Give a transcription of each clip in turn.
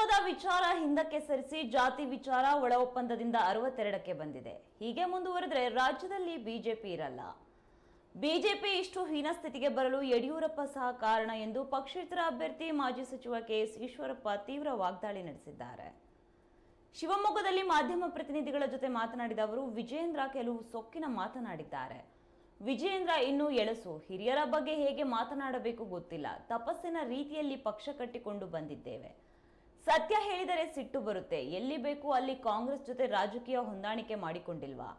ಹಿಂದುತ್ವದ ವಿಚಾರ ಹಿಂದಕ್ಕೆ ಸರಿಸಿ ಜಾತಿ ವಿಚಾರ ಒಳ ಒಪ್ಪಂದದಿಂದ ಅರವತ್ತೆರಡಕ್ಕೆ ಬಂದಿದೆ. ಹೀಗೆ ಮುಂದುವರೆದ್ರೆ ರಾಜ್ಯದಲ್ಲಿ ಬಿಜೆಪಿ ಇರಲ್ಲ. ಬಿಜೆಪಿ ಇಷ್ಟು ಹೀನ ಸ್ಥಿತಿಗೆ ಬರಲು ಯಡಿಯೂರಪ್ಪ ಸಹ ಕಾರಣ ಎಂದು ಪಕ್ಷೇತರ ಅಭ್ಯರ್ಥಿ ಮಾಜಿ ಸಚಿವ ಕೆಎಸ್ ಈಶ್ವರಪ್ಪ ತೀವ್ರ ವಾಗ್ದಾಳಿ ನಡೆಸಿದ್ದಾರೆ. ಶಿವಮೊಗ್ಗದಲ್ಲಿ ಮಾಧ್ಯಮ ಪ್ರತಿನಿಧಿಗಳ ಜೊತೆ ಮಾತನಾಡಿದ ಅವರು, ವಿಜಯೇಂದ್ರ ಕೆಲವು ಸೊಕ್ಕಿನ ಮಾತನಾಡಿದ್ದಾರೆ. ವಿಜಯೇಂದ್ರ ಇನ್ನೂ ಎಳಸು. ಹಿರಿಯರ ಬಗ್ಗೆ ಹೇಗೆ ಮಾತನಾಡಬೇಕು ಗೊತ್ತಿಲ್ಲ. ತಪಸ್ಸಿನ ರೀತಿಯಲ್ಲಿ ಪಕ್ಷ ಕಟ್ಟಿಕೊಂಡು ಬಂದಿದ್ದೇವೆ. ಸತ್ಯ ಹೇಳಿದರೆ ಸಿಟ್ಟು ಬರುತ್ತೆ. ಎಲ್ಲಿ ಬೇಕು ಅಲ್ಲಿ ಕಾಂಗ್ರೆಸ್ ಜೊತೆ ರಾಜಕೀಯ ಹೊಂದಾಣಿಕೆ ಮಾಡಿಕೊಂಡಿಲ್ವಾ?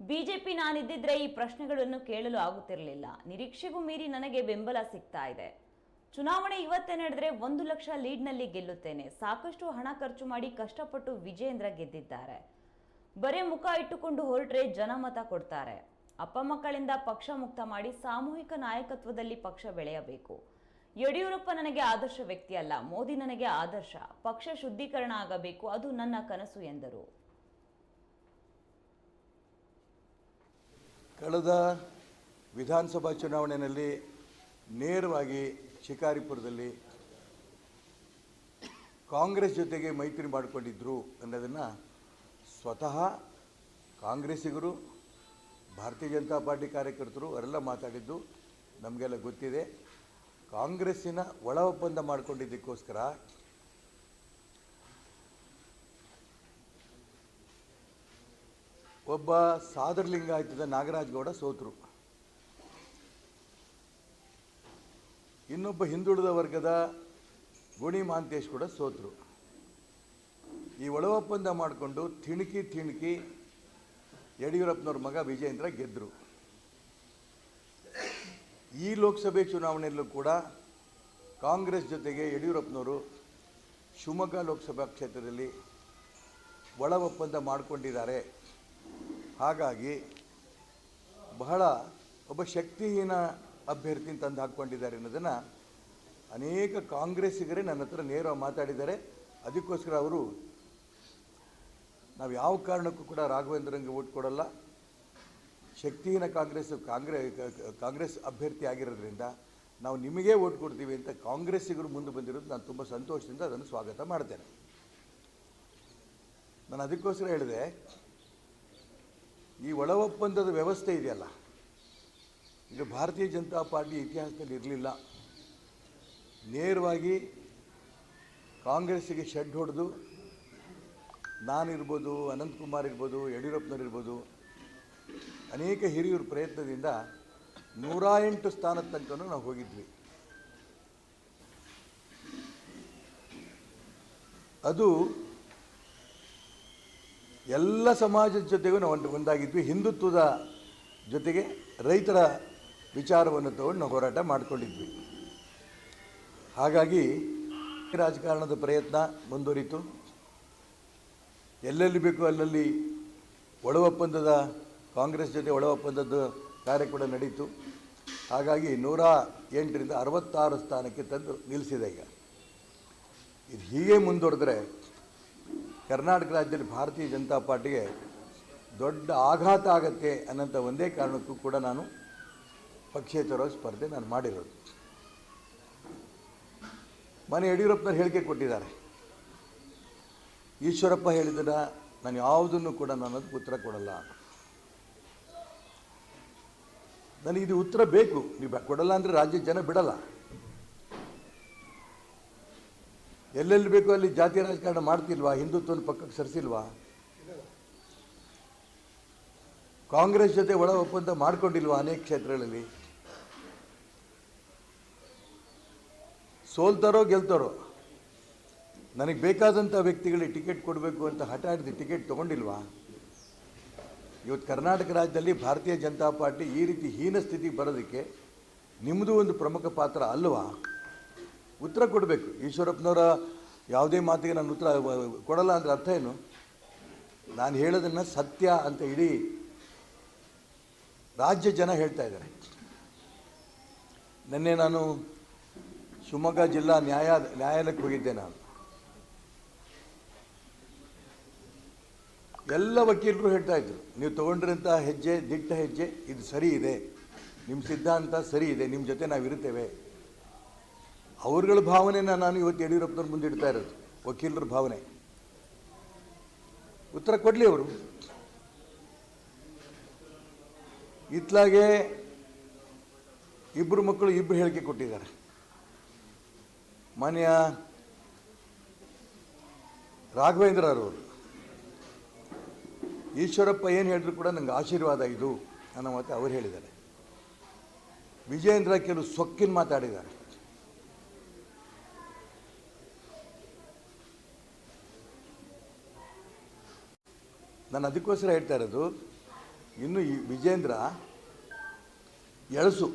ಬಿಜೆಪಿ ನಾನಿದ್ದಿದ್ರೆ ಈ ಪ್ರಶ್ನೆಗಳನ್ನು ಕೇಳಲು ಆಗುತ್ತಿರಲಿಲ್ಲ. ನಿರೀಕ್ಷೆಗೂ ಮೀರಿ ನನಗೆ ಬೆಂಬಲ ಸಿಗ್ತಾ ಇದೆ. ಚುನಾವಣೆ ಇವತ್ತೇ ನಡೆದರೆ ಒಂದು ಲಕ್ಷ ಲೀಡ್ನಲ್ಲಿ ಗೆಲ್ಲುತ್ತೇನೆ. ಸಾಕಷ್ಟು ಹಣ ಖರ್ಚು ಮಾಡಿ ಕಷ್ಟಪಟ್ಟು ವಿಜೇಂದ್ರ ಗೆದ್ದಿದ್ದಾರೆ. ಬರೇ ಮುಖ ಇಟ್ಟುಕೊಂಡು ಹೊರಟ್ರೆ ಜನಮತ ಕೊಡ್ತಾರೆ. ಅಪ್ಪ ಮಕ್ಕಳಿಂದ ಪಕ್ಷ ಮುಕ್ತ ಮಾಡಿ ಸಾಮೂಹಿಕ ನಾಯಕತ್ವದಲ್ಲಿ ಪಕ್ಷ ಬೆಳೆಯಬೇಕು. ಯಡಿಯೂರಪ್ಪ ನನಗೆ ಆದರ್ಶ ವ್ಯಕ್ತಿ ಅಲ್ಲ, ಮೋದಿ ನನಗೆ ಆದರ್ಶ, ಪಕ್ಷ ಶುದ್ಧೀಕರಣ ಆಗಬೇಕು, ಅದು ನನ್ನ ಕನಸು ಎಂದರು. ಕಳೆದ ವಿಧಾನಸಭಾ ಚುನಾವಣೆಯಲ್ಲಿ ನೇರವಾಗಿ ಶಿಕಾರಿಪುರದಲ್ಲಿ ಕಾಂಗ್ರೆಸ್ ಜೊತೆಗೆ ಮೈತ್ರಿ ಮಾಡಿಕೊಂಡಿದ್ದರು ಅನ್ನೋದನ್ನು ಸ್ವತಃ ಕಾಂಗ್ರೆಸ್ಸಿಗರು, ಭಾರತೀಯ ಜನತಾ ಪಾರ್ಟಿ ಕಾರ್ಯಕರ್ತರು ಅವರೆಲ್ಲ ಮಾತಾಡಿದ್ದು ನಮಗೆಲ್ಲ ಗೊತ್ತಿದೆ. ಕಾಂಗ್ರೆಸ್ಸಿನ ಒಳ ಒಪ್ಪಂದ ಮಾಡಿಕೊಂಡಿದ್ದಕ್ಕೋಸ್ಕರ ಒಬ್ಬ ನಾಗರಾಜ್ ಗೌಡ ಸೋತರು. ಇನ್ನೊಬ್ಬ ಹಿಂದುಳಿದ ವರ್ಗದ ಗುಣಿ ಮಾಂತೇಶ್ ಕೂಡ ಸೋತರು. ಈ ಒಳ ಒಪ್ಪಂದ ಮಾಡಿಕೊಂಡು ತಿಣುಕಿ ತಿಣುಕಿ ಯಡಿಯೂರಪ್ಪನವ್ರ ಮಗ ವಿಜಯೇಂದ್ರ ಗೆದ್ದರು ಈ ಲೋಕಸಭೆ ಚುನಾವಣೆಯಲ್ಲೂ ಕೂಡ ಕಾಂಗ್ರೆಸ್ ಜೊತೆಗೆ ಯಡಿಯೂರಪ್ಪನವರು ಶಿವಮೊಗ್ಗ ಲೋಕಸಭಾ ಕ್ಷೇತ್ರದಲ್ಲಿ ಒಳ ಒಪ್ಪಂದ ಮಾಡಿಕೊಂಡಿದ್ದಾರೆ. ಹಾಗಾಗಿ ಬಹಳ ಒಬ್ಬ ಶಕ್ತಿಹೀನ ಅಭ್ಯರ್ಥಿನ ತಂದು ಹಾಕ್ಕೊಂಡಿದ್ದಾರೆ ಅನ್ನೋದನ್ನು ಅನೇಕ ಕಾಂಗ್ರೆಸ್ಸಿಗರೇ ನನ್ನ ಹತ್ರ ನೇರ ಮಾತಾಡಿದ್ದಾರೆ. ಅದಕ್ಕೋಸ್ಕರ ಅವರು ನಾವು ಯಾವ ಕಾರಣಕ್ಕೂ ಕೂಡ ರಾಘವೇಂದ್ರಂಗೆ ಓಟ್ ಕೊಡಲ್ಲ. ಶಕ್ತಿಹೀನ ಕಾಂಗ್ರೆಸ್ ಕಾಂಗ್ರೆಸ್ ಕಾಂಗ್ರೆಸ್ ಅಭ್ಯರ್ಥಿ ಆಗಿರೋದ್ರಿಂದ ನಾವು ನಿಮಗೇ ಓಟ್ ಕೊಡ್ತೀವಿ ಅಂತ ಕಾಂಗ್ರೆಸ್ಸಿಗರು ಮುಂದೆ ಬಂದಿರೋದು ನಾನು ತುಂಬ ಸಂತೋಷದಿಂದ ಅದನ್ನು ಸ್ವಾಗತ ಮಾಡ್ತೇನೆ. ನಾನು ಅದಕ್ಕೋಸ್ಕರ ಹೇಳಿದೆ, ಈ ಒಳ ಒಪ್ಪಂದದ ವ್ಯವಸ್ಥೆ ಇದೆಯಲ್ಲ ಇದು ಭಾರತೀಯ ಜನತಾ ಪಾರ್ಟಿ ಇತಿಹಾಸದಲ್ಲಿ ಇರಲಿಲ್ಲ. ನೇರವಾಗಿ ಕಾಂಗ್ರೆಸ್ಸಿಗೆ ಶೆಡ್ ಹೊಡೆದು ನಾನಿರ್ಬೋದು, ಅನಂತಕುಮಾರ್ ಇರ್ಬೋದು, ಯಡಿಯೂರಪ್ಪನವ್ರು ಇರ್ಬೋದು ಅನೇಕ ಹಿರಿಯರ ಪ್ರಯತ್ನದಿಂದ ನೂರ ಎಂಟು ಸ್ಥಾನದ ತನಕ ನಾವು ಹೋಗಿದ್ವಿ. ಅದು ಎಲ್ಲ ಸಮಾಜದ ಜೊತೆಗೂ ನಾವು ಒಂದು, ಒಂದಾಗಿದ್ವಿ. ಹಿಂದುತ್ವದ ಜೊತೆಗೆ ರೈತರ ವಿಚಾರವನ್ನು ತಗೊಂಡು ನಾವು ಹೋರಾಟ ಮಾಡಿಕೊಂಡಿದ್ವಿ. ಹಾಗಾಗಿ ರಾಜಕಾರಣದ ಪ್ರಯತ್ನ ಮುಂದುವರಿತು. ಎಲ್ಲೆಲ್ಲಿ ಬೇಕು ಅಲ್ಲಲ್ಲಿ ಒಳ ಒಪ್ಪಂದದ ಕಾಂಗ್ರೆಸ್ ಜೊತೆ ಒಳ ಒಪ್ಪಂದದ ಕಾರ್ಯ ಕೂಡ ನಡೀತು. ಹಾಗಾಗಿ ನೂರ ಎಂಟರಿಂದ ಅರವತ್ತಾರು ಸ್ಥಾನಕ್ಕೆ ತಂದು ನಿಲ್ಲಿಸಿದೆ ಈಗ. ಇದು ಹೀಗೆ ಮುಂದುವರೆದ್ರೆ ಕರ್ನಾಟಕ ರಾಜ್ಯದಲ್ಲಿ ಭಾರತೀಯ ಜನತಾ ಪಾರ್ಟಿಗೆ ದೊಡ್ಡ ಆಘಾತ ಆಗತ್ತೆ ಅನ್ನೋಂಥ ಒಂದೇ ಕಾರಣಕ್ಕೂ ಕೂಡ ನಾನು ಪಕ್ಷೇತರ ಸ್ಪರ್ಧೆ ನಾನು ಮಾಡಿರೋದು. ಮನೆ ಯಡಿಯೂರಪ್ಪನವ್ರು ಹೇಳಿಕೆ ಕೊಟ್ಟಿದ್ದಾರೆ. ಈಶ್ವರಪ್ಪ ಹೇಳಿದ್ರೆ ನಾನು ಯಾವುದನ್ನು ಕೂಡ ನಾನು ಅದಕ್ಕೆ ಉತ್ತರ ಕೊಡಲ್ಲ. ನನಗೆ ಇದು ಉತ್ತರ ಬೇಕು. ನೀವು ಕೊಡಲ್ಲ ಅಂದರೆ ರಾಜ್ಯ ಜನ ಬಿಡಲ್ಲ. ಎಲ್ಲೆಲ್ಲಿ ಬೇಕೋ ಅಲ್ಲಿ ಜಾತಿ ರಾಜಕಾರಣ ಮಾಡ್ತಿಲ್ವಾ? ಹಿಂದುತ್ವನ ಪಕ್ಕಕ್ಕೆ ಸರಿಸಿಲ್ವಾ? ಕಾಂಗ್ರೆಸ್ ಜೊತೆ ಒಳ ಒಪ್ಪಂದ ಮಾಡ್ಕೊಂಡಿಲ್ವಾ ಅನೇಕ ಕ್ಷೇತ್ರಗಳಲ್ಲಿ? ಸೋಲ್ತಾರೋ ಗೆಲ್ತಾರೋ? ನನಗೆ ಬೇಕಾದಂಥ ವ್ಯಕ್ತಿಗಳಿಗೆ ಟಿಕೆಟ್ ಕೊಡಬೇಕು ಅಂತ ಹಠ ಟಿಕೆಟ್ ತೊಗೊಂಡಿಲ್ವಾ? ಇವತ್ತು ಕರ್ನಾಟಕ ರಾಜ್ಯದಲ್ಲಿ ಭಾರತೀಯ ಜನತಾ ಪಾರ್ಟಿ ಈ ರೀತಿ ಹೀನ ಸ್ಥಿತಿಗೆ ಬರೋದಕ್ಕೆ ನಿಮ್ಮದು ಒಂದು ಪ್ರಮುಖ ಪಾತ್ರ ಅಲ್ವಾ? ಉತ್ತರ ಕೊಡಬೇಕು. ಈಶ್ವರಪ್ಪನವರ ಯಾವುದೇ ಮಾತಿಗೆ ನಾನು ಉತ್ತರ ಕೊಡಲ್ಲ ಅಂದರೆ ಅರ್ಥ ಏನು? ನಾನು ಹೇಳೋದನ್ನು ಸತ್ಯ ಅಂತ ಇಡೀ ರಾಜ್ಯ ಜನ ಹೇಳ್ತಾ ಇದ್ದಾರೆ. ನಿನ್ನೆ ನಾನು ಶಿವಮೊಗ್ಗ ಜಿಲ್ಲಾ ನ್ಯಾಯ, ನ್ಯಾಯಾಲಯಕ್ಕೆ ಹೋಗಿದ್ದೆ ನಾನು. ಎಲ್ಲ ವಕೀಲರು ಹೇಳ್ತಾ ಇದ್ರು, ನೀವು ತೊಗೊಂಡಿರೋಂಥ ಹೆಜ್ಜೆ, ದಿಟ್ಟ ಹೆಜ್ಜೆ, ಇದು ಸರಿ ಇದೆ. ನಿಮ್ಮ ಸಿದ್ಧಾಂತ ಸರಿ ಇದೆ ನಿಮ್ಮ ಜೊತೆ ನಾವು ಇರ್ತೇವೆ ಅವ್ರಗಳ ಭಾವನೆನ ನಾನು ಇವತ್ತು ಯಡಿಯೂರಪ್ಪನವ್ರ ಮುಂದೆ ಇಡ್ತಾ ಇರೋದು, ವಕೀಲರ ಭಾವನೆ. ಉತ್ತರ ಕೊಡಲಿ ಅವರು. ಇತ್ಲಾಗೆ ಇಬ್ಬರು ಮಕ್ಕಳು ಇಬ್ಬರು ಹೇಳಿಕೆ ಕೊಟ್ಟಿದ್ದಾರೆ. ಮಾನ್ಯ ರಾಘವೇಂದ್ರ ಅವರು. ಈಶ್ವರಪ್ಪ ಏನು ಹೇಳಿದ್ರು ಕೂಡ ನನಗೆ ಆಶೀರ್ವಾದ ಇದು ಅನ್ನೋ ಮಾತು ಅವ್ರು ಹೇಳಿದ್ದಾರೆ. ವಿಜೇಂದ್ರ ಕೆಲವು ಸೊಕ್ಕಿನ ಮಾತಾಡಿದ್ದಾರೆ. ನಾನು ಅದಕ್ಕೋಸ್ಕರ ಹೇಳ್ತಾ ಇರೋದು, ಇನ್ನು ಈ ವಿಜೇಂದ್ರ ಎಳಸು.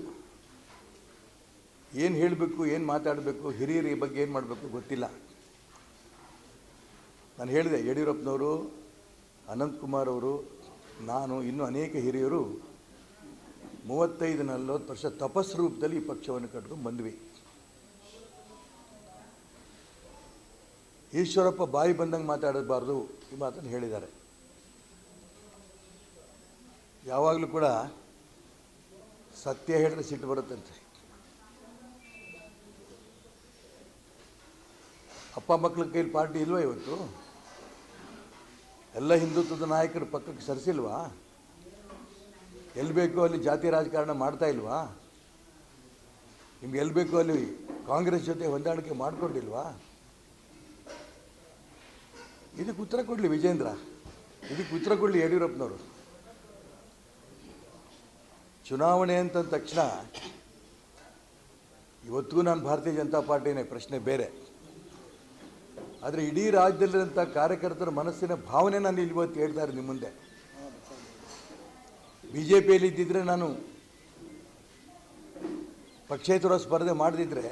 ಏನು ಹೇಳಬೇಕು, ಏನು ಮಾತಾಡಬೇಕು ಹಿರಿಯರಿಗೆ ಬಗ್ಗೆ ಏನು ಮಾಡಬೇಕು ಗೊತ್ತಿಲ್ಲ. ನಾನು ಹೇಳಿದೆ, ಯಡಿಯೂರಪ್ಪನವರು ಅನಂತಕುಮಾರ್ ಅವರು, ನಾನು ಇನ್ನೂ ಅನೇಕ ಹಿರಿಯರು ಮೂವತ್ತೈದು ನಲವತ್ತು ವರ್ಷ ತಪಸ್ ರೂಪದಲ್ಲಿ ಈ ಪಕ್ಷವನ್ನು ಕಟ್ಕೊಂಡು ಬಂದ್ವಿ. ಈಶ್ವರಪ್ಪ ಬಾಯಿ ಬಂದಂಗೆ ಮಾತಾಡಬಾರ್ದು ಈ ಮಾತನ್ನು ಹೇಳಿದ್ದಾರೆ. ಯಾವಾಗಲೂ ಕೂಡ ಸತ್ಯ ಹೇಳಿದ್ರೆ ಸಿಟ್ಟು ಬರುತ್ತಂತೆ. ಅಪ್ಪ ಮಕ್ಕಳ ಕೈಲಿ ಪಾರ್ಟಿ ಇಲ್ವಾ ಇವತ್ತು? ಎಲ್ಲ ಹಿಂದುತ್ವದ ನಾಯಕರು ಪಕ್ಕಕ್ಕೆ ಸರಿಸಿಲ್ವಾ? ಎಲ್ಲಿ ಬೇಕೋ ಅಲ್ಲಿ ಜಾತಿ ರಾಜಕಾರಣ ಮಾಡ್ತಾ ಇಲ್ವಾ? ನಿಮ್ಗೆ ಎಲ್ಲಿ ಬೇಕೋ ಅಲ್ಲಿ ಕಾಂಗ್ರೆಸ್ ಜೊತೆ ಹೊಂದಾಣಿಕೆ ಮಾಡಿಕೊಂಡಿಲ್ವಾ? ಇದಕ್ಕೆ ಉತ್ತರ ಕೊಡಲಿ ವಿಜೇಂದ್ರ. ಇದಕ್ಕೆ ಉತ್ತರ ಕೊಡಲಿ ಯಡಿಯೂರಪ್ಪನವರು. ಚುನಾವಣೆ ಅಂತ ತಕ್ಷಣ ಇವತ್ತಿಗೂ ನಾನು ಭಾರತೀಯ ಜನತಾ ಪಾರ್ಟಿನೇ ಪ್ರಶ್ನೆ ಬೇರೆ. ಆದರೆ ಇಡೀ ರಾಜ್ಯದಲ್ಲಿರುವಂಥ ಕಾರ್ಯಕರ್ತರ ಮನಸ್ಸಿನ ಭಾವನೆ ನಾನು ಇಲ್ಲಿ ಇವತ್ತು ಹೇಳ್ತಾ ನಿಮ್ಮ ಮುಂದೆ. ಬಿ ಜೆ ಪಿಯಲ್ಲಿ ಇದ್ದಿದ್ರೆ ನಾನು ಪಕ್ಷೇತರ ಸ್ಪರ್ಧೆ ಮಾಡದಿದ್ದರೆ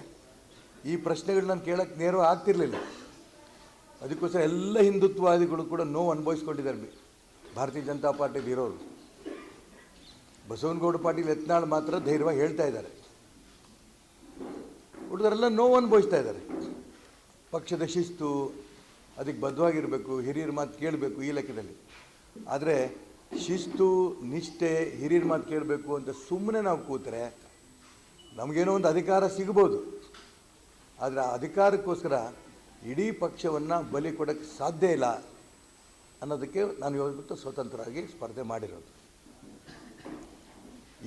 ಈ ಪ್ರಶ್ನೆಗಳು ನಾನು ಕೇಳೋಕ್ಕೆ ನೇರ ಆಗ್ತಿರಲಿಲ್ಲ. ಅದಕ್ಕೋಸ್ಕರ ಎಲ್ಲ ಹಿಂದುತ್ವವಾದಿಗಳು ಕೂಡ ನೋವು ಅನುಭವಿಸ್ಕೊಂಡಿದ್ದಾರೆ ಭಾರತೀಯ ಜನತಾ ಪಾರ್ಟಿ ಇರೋರು. ಬಸವನಗೌಡ ಪಾಟೀಲ್ ಯತ್ನಾಳ್ ಮಾತ್ರ ಧೈರ್ಯವಾಗಿ ಹೇಳ್ತಾ ಇದ್ದಾರೆ. ಹುಡುಗರೆಲ್ಲ ನೋವು ಅನುಭವಿಸ್ತಾ ಇದ್ದಾರೆ. ಪಕ್ಷದ ಶಿಸ್ತು ಅದಕ್ಕೆ ಬದ್ಧವಾಗಿರಬೇಕು, ಹಿರಿಯರ ಮಾತು ಕೇಳಬೇಕು ಈ ಲೆಕ್ಕದಲ್ಲಿ. ಆದರೆ ಶಿಸ್ತು, ನಿಷ್ಠೆ, ಹಿರಿಯರ ಮಾತು ಕೇಳಬೇಕು ಅಂತ ಸುಮ್ಮನೆ ನಾವು ಕೂತರೆ ನಮಗೇನೋ ಒಂದು ಅಧಿಕಾರ ಸಿಗ್ಬೋದು. ಆದರೆ ಆ ಅಧಿಕಾರಕ್ಕೋಸ್ಕರ ಇಡೀ ಪಕ್ಷವನ್ನು ಬಲಿ ಕೊಡೋಕ್ಕೆ ಸಾಧ್ಯ ಇಲ್ಲ ಅನ್ನೋದಕ್ಕೆ ನಾನು ಇವತ್ತು ಸ್ವತಂತ್ರವಾಗಿ ಸ್ಪರ್ಧೆ ಮಾಡಿರೋದು.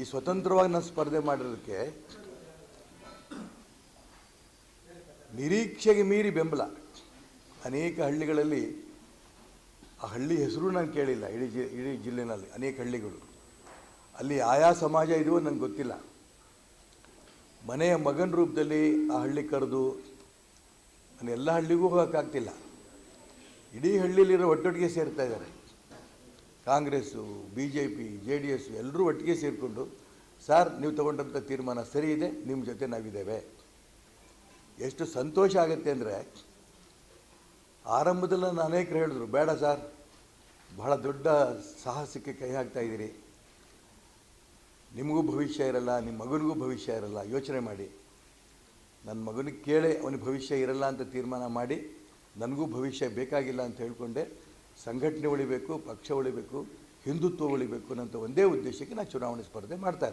ಈ ಸ್ವತಂತ್ರವಾಗಿ ನಾನು ಸ್ಪರ್ಧೆ ಮಾಡಿರೋದಕ್ಕೆ ನಿರೀಕ್ಷೆಗೆ ಮೀರಿ ಬೆಂಬಲ. ಅನೇಕ ಹಳ್ಳಿಗಳಲ್ಲಿ ಆ ಹಳ್ಳಿ ಹೆಸರು ನಾನು ಕೇಳಿಲ್ಲ, ಇಡೀ ಜಿ, ಇಡೀ ಜಿಲ್ಲೆನಲ್ಲಿ ಅನೇಕ ಹಳ್ಳಿಗಳು. ಅಲ್ಲಿ ಆಯಾ ಸಮಾಜ ಇದೆಯೋ ನನಗೆ ಗೊತ್ತಿಲ್ಲ. ಮನೆಯ ಮಗನ ರೂಪದಲ್ಲಿ ಆ ಹಳ್ಳಿ ಕರೆದು ನಾನು ಎಲ್ಲ ಹಳ್ಳಿಗೂ ಹೋಗೋಕ್ಕಾಗ್ತಿಲ್ಲ. ಇಡೀ ಹಳ್ಳಿಯಲ್ಲಿರೋ ಒಟ್ಟೊಟ್ಟಿಗೆ ಸೇರ್ತಾ ಇದ್ದಾರೆ. Congress B J P J D S ಎಲ್ಲರೂ ಒಟ್ಟಿಗೆ ಸೇರಿಕೊಂಡು, ಸರ್, ನೀವು ತಗೊಂಡಂಥ ತೀರ್ಮಾನ ಸರಿ ಇದೆ, ನಿಮ್ಮ ಜೊತೆ ನಾವಿದ್ದೇವೆ. ಎಷ್ಟು ಸಂತೋಷ ಆಗುತ್ತೆ ಅಂದರೆ ಆರಂಭದಲ್ಲಿ ನಾನು ಅನೇಕರು ಹೇಳಿದ್ರು, ಬೇಡ ಸರ್, ಬಹಳ ದೊಡ್ಡ ಸಾಹಸಕ್ಕೆ ಕೈ ಹಾಕ್ತಾ ಇದ್ದೀರಿ. ನಿಮಗೂ ಭವಿಷ್ಯ ಇರಲ್ಲ, ನಿಮ್ಮ ಮಗನಿಗೂ ಭವಿಷ್ಯ ಇರಲ್ಲ, ಯೋಚನೆ ಮಾಡಿ. ನನ್ನ ಮಗನಿಗೆ ಕೇಳಿ ಅವನಿಗೆ ಭವಿಷ್ಯ ಇರಲ್ಲ ಅಂತ ತೀರ್ಮಾನ ಮಾಡಿ, ನನಗೂ ಭವಿಷ್ಯ ಬೇಕಾಗಿಲ್ಲ ಅಂತ ಹೇಳಿಕೊಂಡೆ. ಸಂಘಟನೆ ಉಳಿಬೇಕು, ಪಕ್ಷ ಉಳಿಬೇಕು, ಹಿಂದುತ್ವ ಉಳಿಬೇಕು ಅನ್ನೋಂಥ ಒಂದೇ ಉದ್ದೇಶಕ್ಕೆ ನಾನು ಚುನಾವಣೆ ಸ್ಪರ್ಧೆ ಮಾಡ್ತಾ